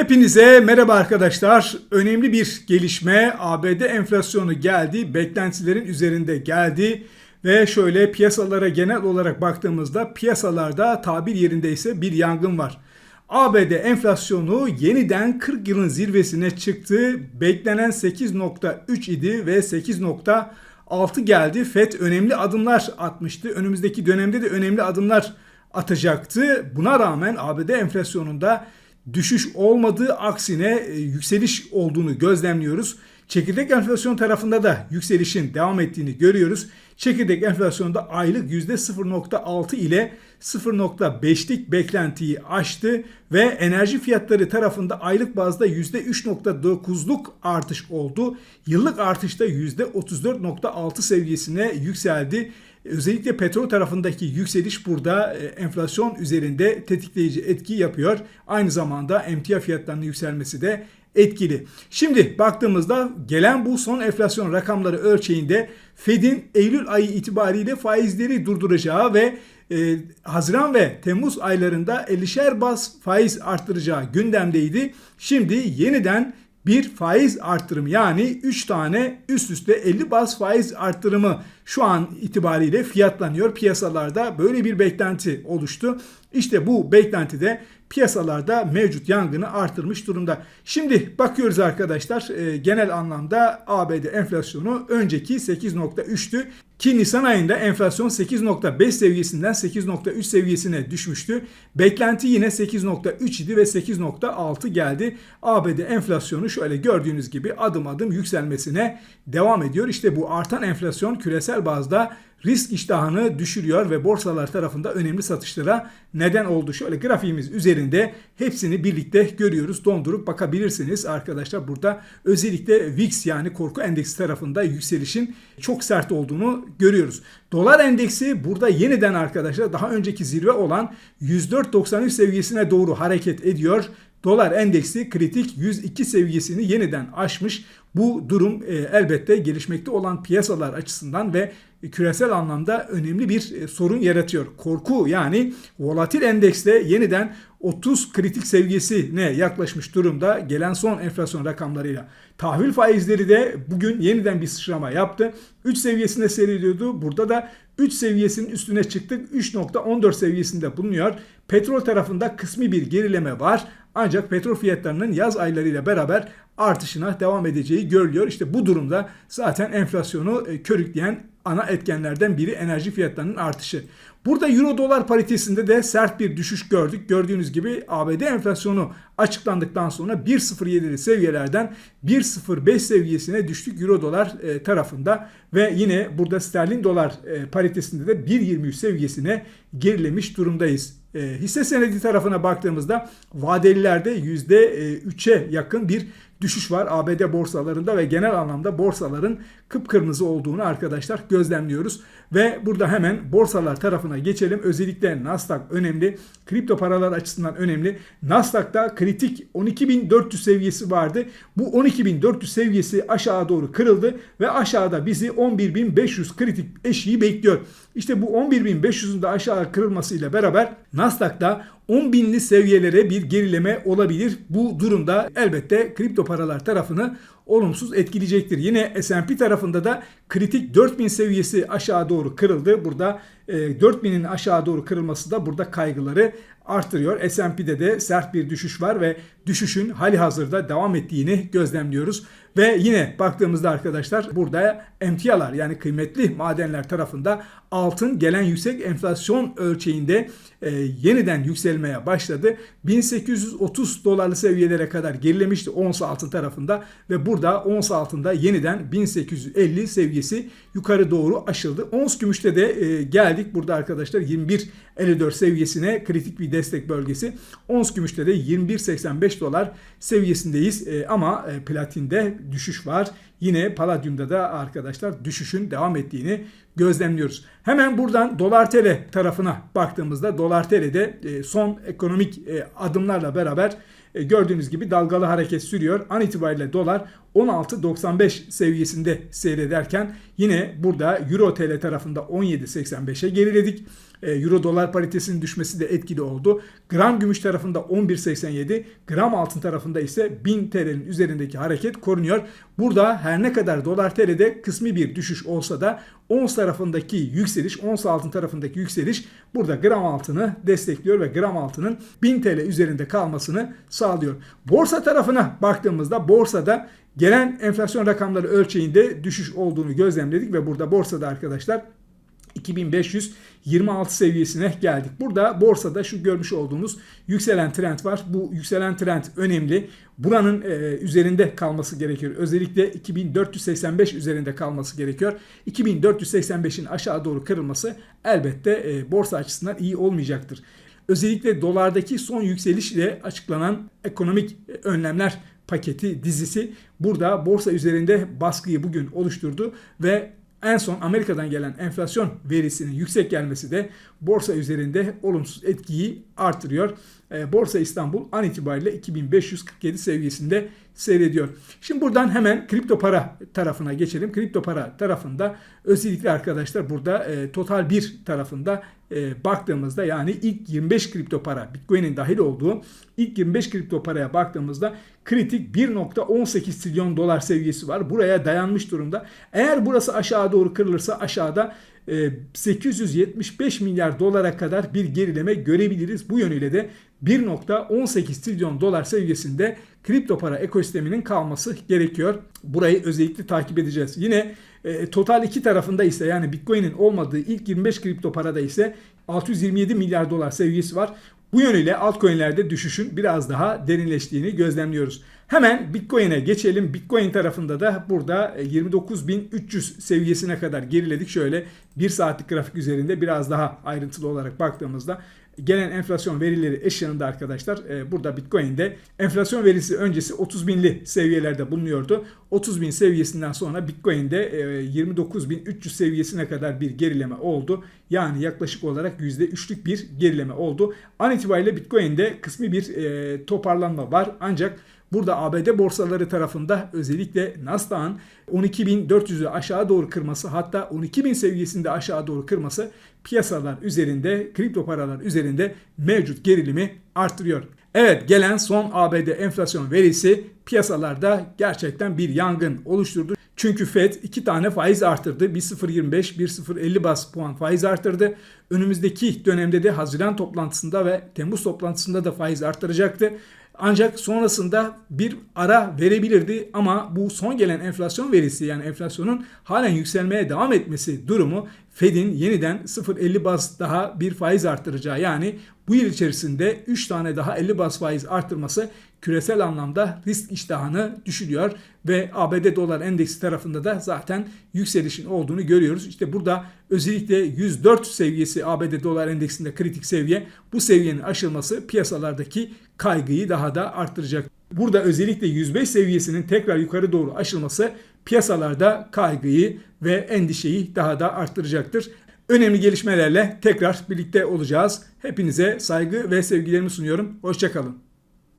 Hepinize merhaba arkadaşlar. Önemli bir gelişme ABD enflasyonu geldi. Beklentilerin üzerinde geldi. Ve şöyle piyasalara genel olarak baktığımızda piyasalarda tabir yerindeyse bir yangın var. ABD enflasyonu yeniden 40 yılın zirvesine çıktı. Beklenen 8.3 idi ve 8.6 geldi. FED önemli adımlar atmıştı. Önümüzdeki dönemde de önemli adımlar atacaktı. Buna rağmen ABD enflasyonunda düşüş olmadığı aksine e, yükseliş olduğunu gözlemliyoruz. Çekirdek enflasyon tarafında da yükselişin devam ettiğini görüyoruz. Çekirdek enflasyonda aylık %0.6 ile 0.5'lik beklentiyi aştı ve enerji fiyatları tarafında aylık bazda %3.9'luk artış oldu. Yıllık artışta %34.6 seviyesine yükseldi. Özellikle petrol tarafındaki yükseliş burada e, enflasyon üzerinde tetikleyici etki yapıyor. Aynı zamanda emtia fiyatlarının yükselmesi de etkili. Şimdi baktığımızda gelen bu son enflasyon rakamları ölçeğinde Fed'in Eylül ayı itibariyle faizleri durduracağı ve e, Haziran ve Temmuz aylarında 50'şer bas faiz arttıracağı gündemdeydi. Şimdi yeniden bir faiz arttırımı yani 3 tane üst üste 50 bas faiz arttırımı şu an itibariyle fiyatlanıyor. Piyasalarda böyle bir beklenti oluştu. İşte bu beklenti de piyasalarda mevcut yangını artırmış durumda. Şimdi bakıyoruz arkadaşlar e, genel anlamda ABD enflasyonu önceki 8.3'tü. Ki Nisan ayında enflasyon 8.5 seviyesinden 8.3 seviyesine düşmüştü. Beklenti yine 8.3 idi ve 8.6 geldi. ABD enflasyonu şöyle gördüğünüz gibi adım adım yükselmesine devam ediyor. İşte bu artan enflasyon küresel bazda risk iştahını düşürüyor ve borsalar tarafında önemli satışlara neden oldu. Şöyle grafiğimiz üzerinde hepsini birlikte görüyoruz. Dondurup bakabilirsiniz arkadaşlar. Burada özellikle VIX yani korku endeksi tarafında yükselişin çok sert olduğunu görüyoruz. Dolar endeksi burada yeniden arkadaşlar daha önceki zirve olan 104.93 seviyesine doğru hareket ediyor. Dolar endeksi kritik 102 seviyesini yeniden aşmış. Bu durum e, elbette gelişmekte olan piyasalar açısından ve küresel anlamda önemli bir e, sorun yaratıyor. Korku yani volatil endekste yeniden 30 kritik seviyesine yaklaşmış durumda gelen son enflasyon rakamlarıyla. Tahvil faizleri de bugün yeniden bir sıçrama yaptı. 3 seviyesinde seyrediyordu. Burada da 3 seviyesinin üstüne çıktık. 3.14 seviyesinde bulunuyor. Petrol tarafında kısmi bir gerileme var. Ancak petrol fiyatlarının yaz aylarıyla beraber artışına devam edeceği görülüyor. İşte bu durumda zaten enflasyonu e, körükleyen ana etkenlerden biri enerji fiyatlarının artışı. Burada euro dolar paritesinde de sert bir düşüş gördük. Gördüğünüz gibi ABD enflasyonu açıklandıktan sonra 1.07'li seviyelerden 1.05 seviyesine düştük euro dolar e, tarafında ve yine burada sterlin dolar e, paritesinde de 1.23 seviyesine gerilemiş durumdayız. E, hisse senedi tarafına baktığımızda vadelilerde %3'e yakın bir düşüş var ABD borsalarında ve genel anlamda borsaların kıpkırmızı olduğunu arkadaşlar gözlemliyoruz. Ve burada hemen borsalar tarafına geçelim. Özellikle Nasdaq önemli. Kripto paralar açısından önemli. Nasdaq'ta kritik 12.400 seviyesi vardı. Bu 12.400 seviyesi aşağı doğru kırıldı ve aşağıda bizi 11.500 kritik eşiği bekliyor. İşte bu 11.500'ün de aşağı kırılmasıyla beraber Nasdaq'ta 10 binli seviyelere bir gerileme olabilir. Bu durumda elbette kripto paralar tarafını olumsuz etkileyecektir. Yine S&P tarafında da kritik 4000 seviyesi aşağı doğru kırıldı. Burada 4000'in e, aşağı doğru kırılması da burada kaygıları artırıyor. S&P'de de sert bir düşüş var ve düşüşün hali hazırda devam ettiğini gözlemliyoruz. Ve yine baktığımızda arkadaşlar burada emtialar yani kıymetli madenler tarafında altın gelen yüksek enflasyon ölçeğinde e, yeniden yükselmeye başladı. 1830 dolarlı seviyelere kadar gerilemişti ons altın tarafında ve burada ons altında yeniden 1850 seviyesi yukarı doğru aşıldı. Ons gümüşte de e, geldik burada arkadaşlar 21.54 seviyesine kritik bir destek bölgesi. Ons gümüşte de 21.85 dolar seviyesindeyiz e, ama e, platinde düşüş var. Yine paladyumda da arkadaşlar düşüşün devam ettiğini gözlemliyoruz. Hemen buradan dolar tl tarafına baktığımızda dolar TL'de e, son ekonomik e, adımlarla beraber e, gördüğünüz gibi dalgalı hareket sürüyor. An itibariyle dolar 16.95 seviyesinde seyrederken yine burada Euro TL tarafında 17.85'e geriledik. Euro dolar paritesinin düşmesi de etkili oldu. Gram gümüş tarafında 11.87, gram altın tarafında ise 1000 TL'nin üzerindeki hareket korunuyor. Burada her ne kadar dolar TL'de kısmi bir düşüş olsa da ons tarafındaki yükseliş, ons altın tarafındaki yükseliş burada gram altını destekliyor ve gram altının 1000 TL üzerinde kalmasını sağlıyor. Borsa tarafına baktığımızda borsada gelen enflasyon rakamları ölçeğinde düşüş olduğunu gözlemledik ve burada borsada arkadaşlar 2526 seviyesine geldik. Burada borsada şu görmüş olduğunuz yükselen trend var. Bu yükselen trend önemli. Buranın e, üzerinde kalması gerekiyor. Özellikle 2485 üzerinde kalması gerekiyor. 2485'in aşağı doğru kırılması elbette e, borsa açısından iyi olmayacaktır. Özellikle dolardaki son yükselişle açıklanan ekonomik önlemler paketi dizisi burada borsa üzerinde baskıyı bugün oluşturdu ve en son Amerika'dan gelen enflasyon verisinin yüksek gelmesi de borsa üzerinde olumsuz etkiyi artırıyor. E, borsa İstanbul an itibariyle 2547 seviyesinde seyrediyor. Şimdi buradan hemen kripto para tarafına geçelim. Kripto para tarafında özellikle arkadaşlar burada e, total bir tarafında e, baktığımızda yani ilk 25 kripto para Bitcoin'in dahil olduğu ilk 25 kripto paraya baktığımızda kritik 1.18 trilyon dolar seviyesi var. Buraya dayanmış durumda. Eğer burası aşağı doğru kırılırsa aşağıda 875 milyar dolara kadar bir gerileme görebiliriz. Bu yönüyle de 1.18 trilyon dolar seviyesinde kripto para ekosisteminin kalması gerekiyor. Burayı özellikle takip edeceğiz. Yine e, total iki tarafında ise yani Bitcoin'in olmadığı ilk 25 kripto parada ise 627 milyar dolar seviyesi var. Bu yönüyle altcoin'lerde düşüşün biraz daha derinleştiğini gözlemliyoruz. Hemen Bitcoin'e geçelim. Bitcoin tarafında da burada 29.300 seviyesine kadar geriledik. Şöyle bir saatlik grafik üzerinde biraz daha ayrıntılı olarak baktığımızda gelen enflasyon verileri eşyanında arkadaşlar e, burada Bitcoin'de enflasyon verisi öncesi 30 binli seviyelerde bulunuyordu. 30 bin seviyesinden sonra Bitcoin'de e, 29.300 seviyesine kadar bir gerileme oldu. Yani yaklaşık olarak %3'lük bir gerileme oldu. An itibariyle Bitcoin'de kısmi bir e, toparlanma var. Ancak Burada ABD borsaları tarafında özellikle Nasdaq'ın 12.400'ü aşağı doğru kırması hatta 12.000 seviyesinde aşağı doğru kırması piyasalar üzerinde, kripto paralar üzerinde mevcut gerilimi arttırıyor. Evet gelen son ABD enflasyon verisi piyasalarda gerçekten bir yangın oluşturdu. Çünkü Fed iki tane faiz arttırdı. 1.025, 1.050 bas puan faiz arttırdı. Önümüzdeki dönemde de Haziran toplantısında ve Temmuz toplantısında da faiz arttıracaktı. Ancak sonrasında bir ara verebilirdi ama bu son gelen enflasyon verisi yani enflasyonun halen yükselmeye devam etmesi durumu Fed'in yeniden 0.50 bas daha bir faiz arttıracağı yani bu yıl içerisinde 3 tane daha 50 bas faiz arttırması küresel anlamda risk iştahını düşürüyor ve ABD dolar endeksi tarafında da zaten yükselişin olduğunu görüyoruz. İşte burada özellikle 104 seviyesi ABD dolar endeksinde kritik seviye. Bu seviyenin aşılması piyasalardaki kaygıyı daha da arttıracak. Burada özellikle 105 seviyesinin tekrar yukarı doğru aşılması piyasalarda kaygıyı ve endişeyi daha da arttıracaktır. Önemli gelişmelerle tekrar birlikte olacağız. Hepinize saygı ve sevgilerimi sunuyorum. Hoşçakalın.